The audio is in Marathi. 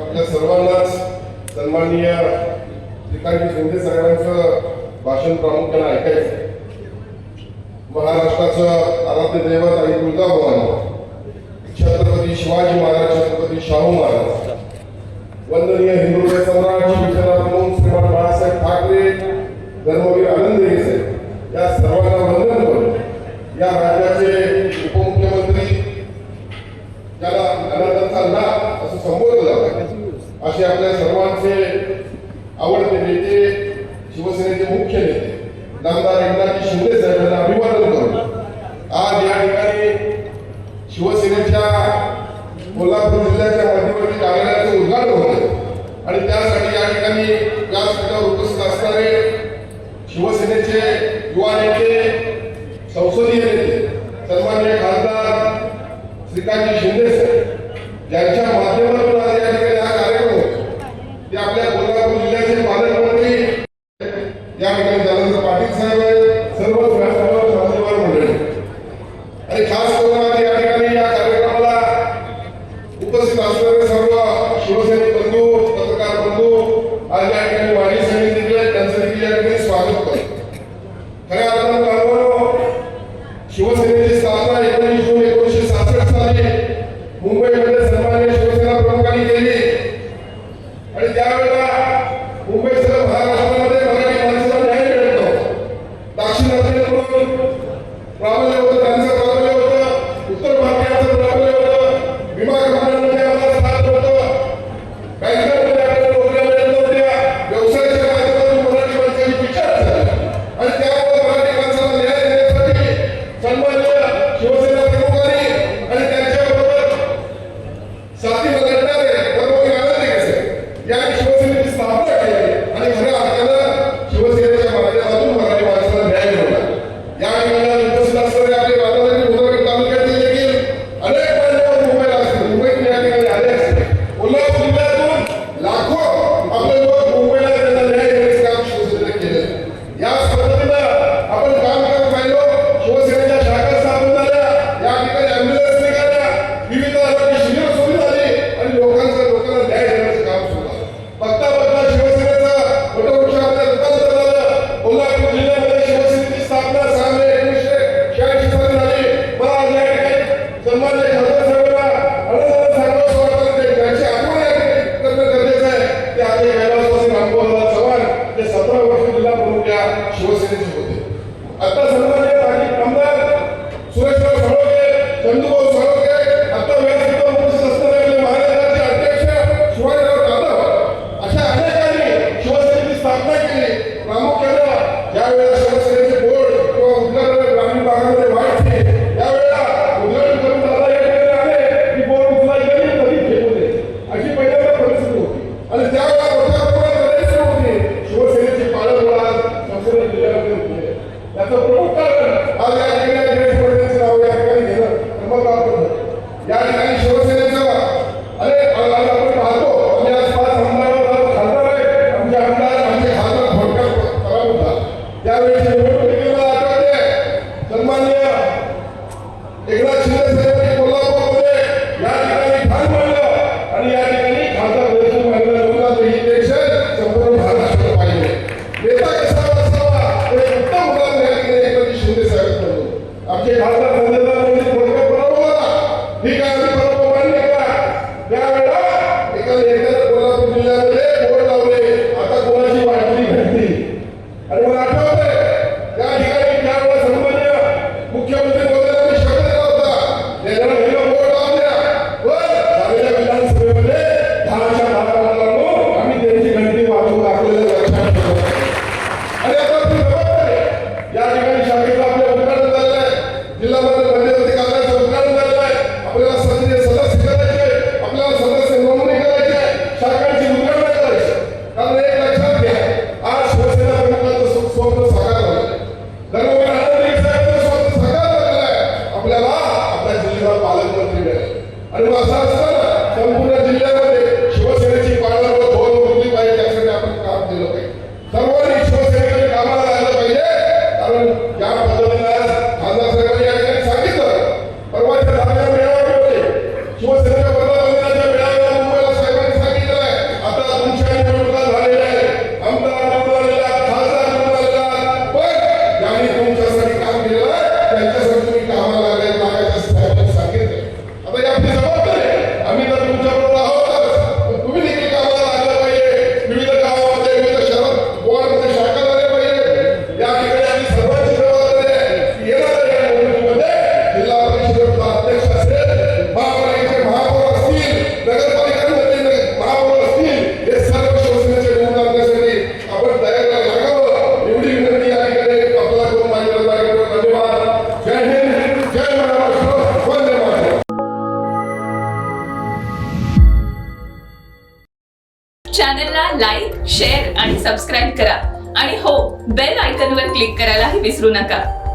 आपल्या सर्वांनाच सन्माननीय श्रीकांतजी शिंदे साहेबांचं भाषण प्रामुख्यानं ऐकायचं. महाराष्ट्राचं आराध्य दैवत आणि दुर्गा छत्रपती शिवाजी महाराज छत्रपती शाहू महाराज. आवडते नेते शिवसेनेचे मुख्य नेते नामदार एकनाथजी शिंदे साहेबांना अभिवादन करतो आज या ठिकाणी शिवसेनेच्या कोल्हापूर जिल्ह्याच्या माध्यमातून कार्यालयाचं उद्घाटन होतं आणि त्यासाठी या ठिकाणी व्यासपीठावर उपस्थित असणारे शिवसेनेचे युवा नेते संसदीय नेते सन्मान्य खासदार श्रीकांत शिंदे साहेब यांच्या माध्यमातून आज या ठिकाणी वाणी समितीचे त्यांचं देखील या ठिकाणी स्वागत करतो. खऱ्या अर्थानं पाहतो शिवसेनेची स्थापना एकोणीस जून एकोणीसशे सासष्ट साली मुंबईमध्ये सन्मान्य शिवसेना प्रमुखांनी केली. आणि त्यावेळेला शिवसेनेचे होते. आता सर्व அவங்களால चॅनलला लाईक शेअर आणि सबस्क्राईब करा. आणि हो बेल आयकनवर क्लिक करायलाही विसरू नका.